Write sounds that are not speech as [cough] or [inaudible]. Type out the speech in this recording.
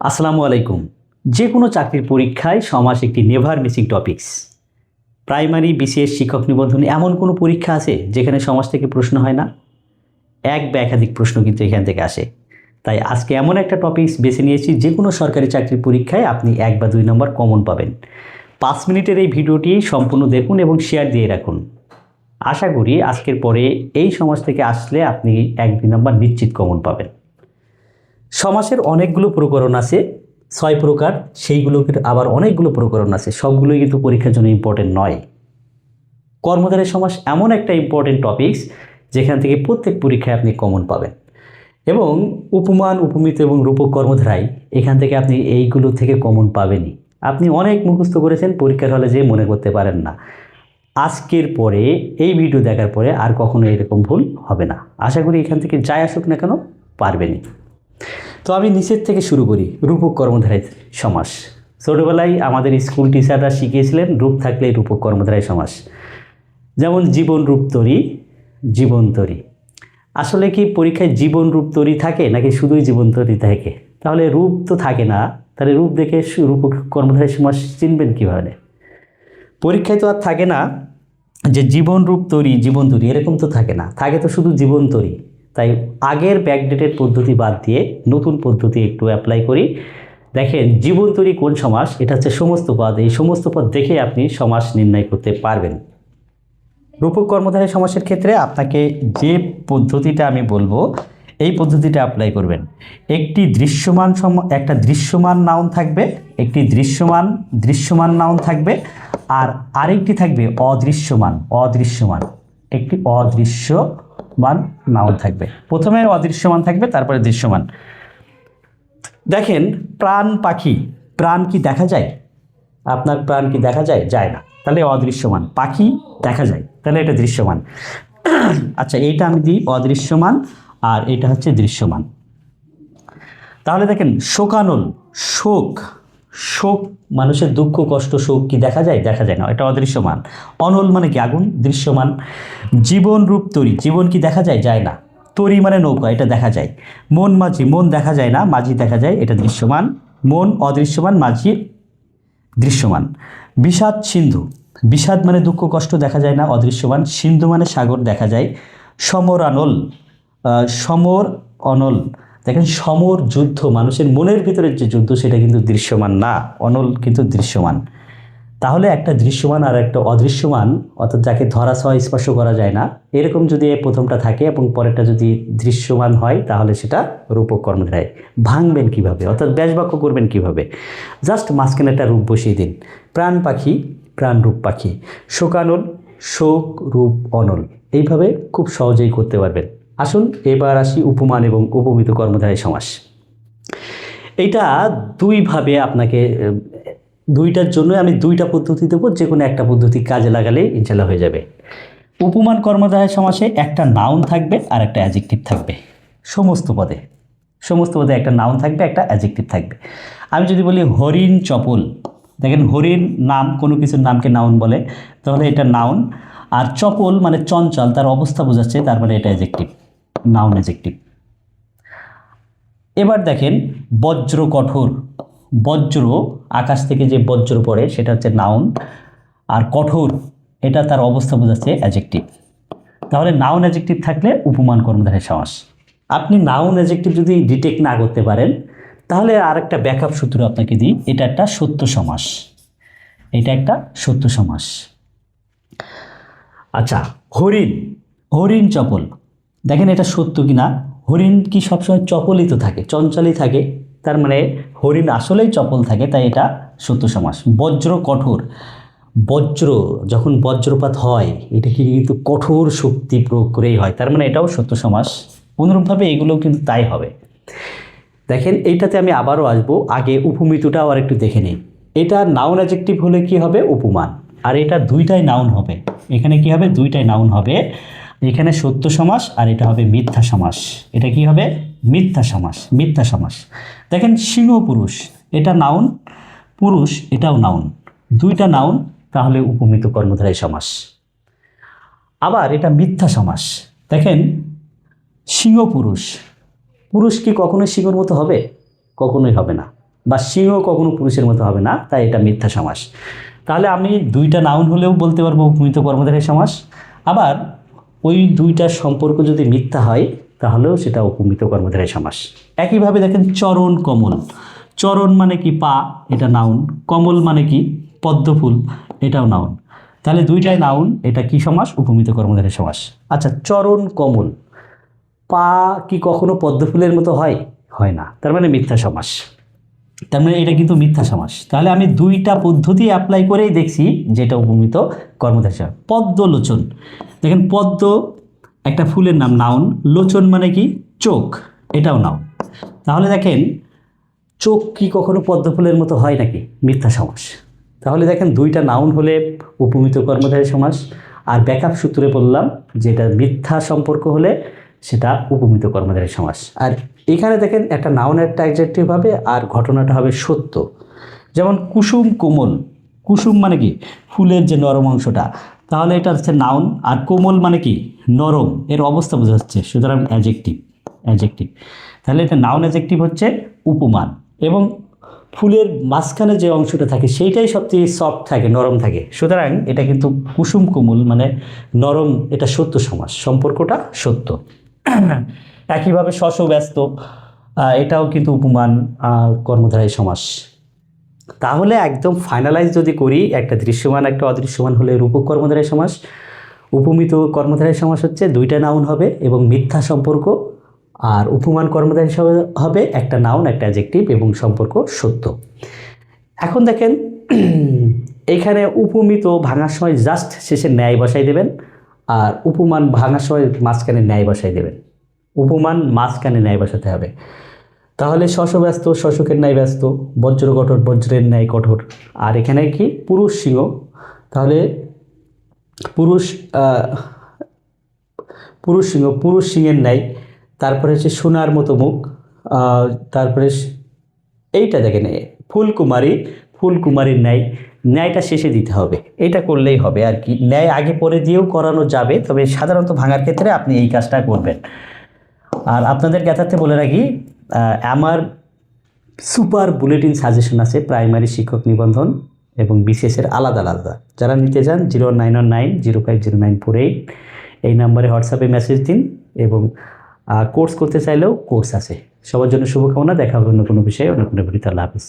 আসসালামু আলাইকুম। যে কোনো চাকরির পরীক্ষায় সমাজ একটি never missing topics. Primary BCS শিক্ষক নিবন্ধন এমন কোনো পরীক্ষা আছে যেখানে সমাজ থেকে প্রশ্ন হয় না? এক বা একাধিক প্রশ্ন কিন্তু এখান থেকে আসে। তাই আজকে এমন একটা টপিকস বেছে নিয়েছি যে কোনো সরকারি চাকরির পরীক্ষায় আপনি এক বা দুই নম্বর কমন পাবেন। পাঁচ মিনিটের এই ভিডিওটি সম্পূর্ণ দেখুন এবং শেয়ার দিয়ে রাখুন। আশা করি আজকের পরে এই সমাজ থেকে আসলে আপনি এক, দুই নম্বর নিশ্চিত কমন পাবেন। সমাসের অনেকগুলো প্রকরণ আছে, ছয় প্রকার সেইগুলোকে আবার অনেকগুলো প্রকরণ আছে, সবগুলোই কিন্তু পরীক্ষার জন্য ইম্পর্টেন্ট নয়। কর্মধারের সমাস এমন একটা ইম্পর্টেন্ট টপিকস যেখান থেকে প্রত্যেক পরীক্ষায় আপনি কমন পাবেন। এবং উপমান, উপমিত এবং রূপক কর্মধারায় এখান থেকে আপনি এইগুলো থেকে কমন পাবেনই। আপনি অনেক মুখস্থ করেছেন, পরীক্ষার হলে যে মনে করতে পারেন না। আজকের পরে, এই ভিডিও দেখার পরে আর কখনো এরকম ভুল হবে না। আশা করি এখান থেকে যাই আসুক না কেন, পারবেনই। তো আমি নিচের থেকে শুরু করি, রূপক কর্মধারায় সমাস। ছোটোবেলায় আমাদের স্কুল টিচাররা শিখিয়েছিলেন রূপ থাকলে রূপক কর্মধারায় সমাস। যেমন জীবন রূপ তরি, জীবন তরি। আসলে কি পরীক্ষায় জীবন রূপ তরি থাকে নাকি শুধুই জীবন তরি থাকে? তাহলে রূপ তো থাকে না, তাহলে রূপ দেখে রূপক কর্মধারায় সমাস চিনবেন কীভাবে? পরীক্ষায় তো আর থাকে না যে জীবন রূপ তৈরি, জীবন তৈরি, এরকম তো থাকে না। থাকে তো শুধু জীবন তৈরি। তাই আগের ব্যাকডেটেড পদ্ধতি বাদ দিয়ে নতুন পদ্ধতি একটু অ্যাপ্লাই করি। দেখেন, জীবন তৈরি কোন সমাস? এটা হচ্ছে সমস্ত পদ। এই সমস্ত পদ দেখে আপনি সমাস নির্ণয় করতে পারবেন। রূপক কর্মধারী সমাসের ক্ষেত্রে আপনাকে যে পদ্ধতিটা আমি বলব, এই পদ্ধতিটা অ্যাপ্লাই করবেন। একটি দৃশ্যমান সম একটা দৃশ্যমান নাউন থাকবে, একটি দৃশ্যমান দৃশ্যমান নাউন থাকবে, আর আরেকটি থাকবে অদৃশ্যমান অদৃশ্যমান। একটি অদৃশ্যমান নাউন থাকবে। প্রথমে অদৃশ্যমান থাকবে, তারপরে দৃশ্যমান। দেখেন, প্রাণ পাখি, প্রাণ কি দেখা যায়? আপনার প্রাণ কি দেখা যায়? যায় না। তাহলে অদৃশ্যমান। পাখি দেখা যায়। তাহলে এটা দৃশ্যমান। [clears throat] আচ্ছা এইটা আমি দিই অদৃশ্যমান, আর এটা হচ্ছে দৃশ্যমান। তাহলে দেখেন, শোকানল, শোক। শোক, মানুষের দুঃখ, কষ্ট, শোক কি দেখা যায়? দেখা যায় না, এটা অদৃশ্যমান। অনল মানে কি? আগুন, দৃশ্যমান। জীবন রূপ তরি, জীবন কি দেখা যায়? যায় না। তরি মানে নৌকা, এটা দেখা যায়। মন মাঝি, মন দেখা যায় না, মাঝি দেখা যায়, এটা দৃশ্যমান। মন অদৃশ্যমান, মাঝি দৃশ্যমান। বিষাদ, সিন্ধু। বিষাদ মানে দুঃখ, কষ্ট দেখা যায় না, অদৃশ্যমান। সিন্ধু মানে সাগর দেখা যায়। সমর, আনল। সমর, অনল। দেখেন সমর যুদ্ধ, মানুষের মনের ভিতরের যে যুদ্ধ, সেটা কিন্তু দৃশ্যমান না। অনল কিন্তু দৃশ্যমান। তাহলে একটা দৃশ্যমান আর একটা অদৃশ্যমান, অর্থাৎ যাকে ধরা ছোঁয়া স্পর্শ করা যায় না, এরকম যদি প্রথমটা থাকে এবং পরেরটা যদি দৃশ্যমান হয়, তাহলে সেটা রূপক কর্মধারায় ভাঙবেন কীভাবে? অর্থাৎ ব্যাসবাক্য করবেন কীভাবে? জাস্ট মাঝখানে একটা রূপ বসিয়ে দিন। প্রাণ পাখি, প্রাণ রূপ পাখি। শোকানল, শোক রূপ অনল। এইভাবে খুব সহজেই করতে পারবেন। আসুন এবার আসি উপমান এবং উপমিত কর্মধারায় সমাস। এইটা দুইভাবে আপনাকে, দুইটার জন্য আমি দুইটা পদ্ধতি দেবো যে কোনো একটা পদ্ধতি কাজে লাগালে ইনশাল্লাহ হয়ে যাবে। উপমান কর্মধারায় সমাসে একটা নাউন থাকবে আর একটা অ্যাজেক্টিভ থাকবে। সমস্ত পদে সমস্ত পদে একটা নাউন থাকবে, একটা অ্যাজেক্টিভ থাকবে। আমি যদি বলি হরিণ চপল, দেখেন হরিণ নাম, কোনো কিছুর নামকে নাউন বলে, তাহলে এটা নাউন আর চপল মানে চঞ্চল, তার অবস্থা বোঝাচ্ছে, তার মানে এটা অ্যাজেক্টিভ নাউন অ্যাজেক্টিভ এবার দেখেন বজ্র কঠোর। বজ্র আকাশ থেকে যে বজ্র পড়ে, সেটা হচ্ছে নাউন আর কঠোর, এটা তার অবস্থা বোঝাচ্ছে অ্যাজেক্টিভ তাহলে নাউন অ্যাজেক্টিভ থাকলে উপমান কর্মধারের সমাস। আপনি নাউন অ্যাজেক্টিভ যদি ডিটেক্ট না করতে পারেন, তাহলে আর একটা ব্যাকআপ সূত্র আপনাকে দিই। এটা একটা সত্য সমাস। এটা একটা সত্য সমাস। আচ্ছা হরিণ। হরিণ চপল। দেখেন এটা সত্য কি না হরিণ কি সবসময় চপলই তো থাকে, চঞ্চলই থাকে? তার মানে হরিণ আসলেই চপল থাকে, তাই এটা সত্য সমাস। বজ্র কঠোর। বজ্র যখন বজ্রপাত হয় এটা কি কিন্তু কঠোর শক্তি প্রয়োগ করেই হয়। তার মানে এটাও সত্য সমাস। অনুরূপভাবে এগুলোও কিন্তু তাই হবে। দেখেন, এইটাতে আমি আবারও আসব। আগে উপমিতটাও আর একটু দেখে নিই। এটা নাউন অ্যাজেক্টিভ হলে কি হবে? উপমান। আর এটা দুইটাই নাউন হবে। এখানে কি হবে? দুইটাই নাউন হবে। এখানে সত্য সমাস আর এটা হবে মিথ্যা সমাস। এটা কি হবে? মিথ্যা সমাস মিথ্যা সমাস। দেখেন, সিংহ পুরুষ, এটা নাউন পুরুষ, এটাও নাউন দুইটা নাউন তাহলে উপমিত কর্মধারায় সমাস। আবার এটা মিথ্যা সমাস। দেখেন, সিংহ পুরুষ পুরুষ কি কখনোই সিংহর মতো হবে? কখনোই হবে না। বা সিংহ কখনো পুরুষের মতো হবে না, তাই এটা মিথ্যা সমাস। তাহলে আমি দুইটা নাউন হলেও বলতে পারব উপমিত কর্মধারী সমাস। আবার ওই দুইটার সম্পর্ক যদি মিথ্যা হয়, তাহলেও সেটা উপমিত কর্মধারী সমাস। একইভাবে দেখেন চরণ কমল। চরণ মানে কি? পা, এটা নাউন কমল মানে কি? পদ্মফুল, এটাও নাউন তাহলে দুইটাই নাউন এটা কি সমাস? উপমিত কর্মধারী সমাস। আচ্ছা চরণ কমল। পা কি কখনো পদ্মফুলের মতো হয়? হয় না। তার মানে মিথ্যা সমাস। তার মানে এটা কিন্তু মিথ্যা সমাস। তাহলে আমি দুইটা পদ্ধতি অ্যাপ্লাই করেই দেখছি যেটা উপমিত সমাস পদ্মলোচন। দেখেন পদ্ম একটা ফুলের নাম নাউন লোচন মানে কি? চোখ। এটাও নাউন তাহলে দেখেন, চোখ কি কখনো পদ্ম ফুলের মতো হয় নাকি? মিথ্যা সমাস। তাহলে দেখেন দুইটা নাউন হলে উপমিত কর্মধারী সমাস। আর ব্যাকআপ সূত্রে বললাম, যেটা মিথ্যা সম্পর্ক হলে সেটা উপমিত কর্মধারী সমাস আর এখানে দেখেন একটা নাউন একটা অ্যাডজেক্টিভ হবে আর ঘটনাটা হবে সত্য। যেমন কুসুম কোমল। কুসুম মানে কি? ফুলের যে নরম অংশটা। তাহলে এটা হচ্ছে নাউন। আর কোমল মানে কি? নরম। এর অবস্থা বোঝা যাচ্ছে। সুতরাং অ্যাজেক্টিভ অ্যাজেক্টিভ তাহলে এটা নাউন অ্যাজেক্টিভ হচ্ছে উপমান। এবং ফুলের মাঝখানে যে অংশটা থাকে, সেইটাই সবচেয়ে সফট থাকে, নরম থাকে। সুতরাং এটা কিন্তু কুসুম কোমল মানে নরম, এটা সত্য সমাস সম্পর্কটা সত্য। একইভাবে শশ ব্যস্ত এটাও কিন্তু উপমান কর্মধারী সমাস। তাহলে একদম ফাইনালাইজ যদি করি, একটা দৃশ্যমান, একটা অদৃশ্যমান হলে রূপক কর্মধারী সমাস, উপমিত কর্মধারী সমাস হচ্ছে দুইটা নাউন হবে এবং মিথ্যা সম্পর্ক, আর উপমান কর্মধারী হবে একটা নাউন একটা অ্যাজেক্টিভ এবং সম্পর্ক সত্য। এখন দেখেন, [clears throat] এখানে উপমিত ভাঙার সময় জাস্ট শেষে ন্যায় বসাই দেবেন। আর উপমান ভাঙার সময় মাঝখানে ন্যায় বসাই দেবেন উপমান মাঝখানে ন্যায় বসাতে হবে। তাহলে শশব্যস্ত, শশকের ন্যায় ব্যস্ত, বজ্র কঠোর, বজ্রের ন্যায় কঠোর। আর এখানে কি? পুরুষ সিংহ। তাহলে পুরুষ পুরুষ সিংহ, পুরুষ সিংহের ন্যায়। তারপরে হচ্ছে সোনার মতো মুখ। তারপরে এইটা দেখেন, ফুলকুমারী ফুলকুমারীর ন্যায়, ন্যায়টা শেষে দিতে হবে। এটা করলেই হবে আর কি। ন্যায় আগে পরে দিয়েও করানো যাবে, তবে সাধারণত ভাঙার ক্ষেত্রে আপনি এই কাজটা করবেন। আর আপনাদের জ্ঞাতার্থে বলে রাখি আমার সুপার বুলেটিন সাজেশন আছে, প্রাইমারি শিক্ষক নিবন্ধন এবং বিসিএসের আলাদা আলাদা। যারা নিতে চান, zero nine one nine, zero five zero nine four eight, এই নাম্বারে হোয়াটসঅ্যাপে মেসেজ দিন এবং কোর্স করতে চাইলেও কোর্স আছে। সবার জন্য শুভকামনা, দেখা হবে অন্য কোনো বিষয়ে, অন্য কোনো আল্লাহ হাফিজ।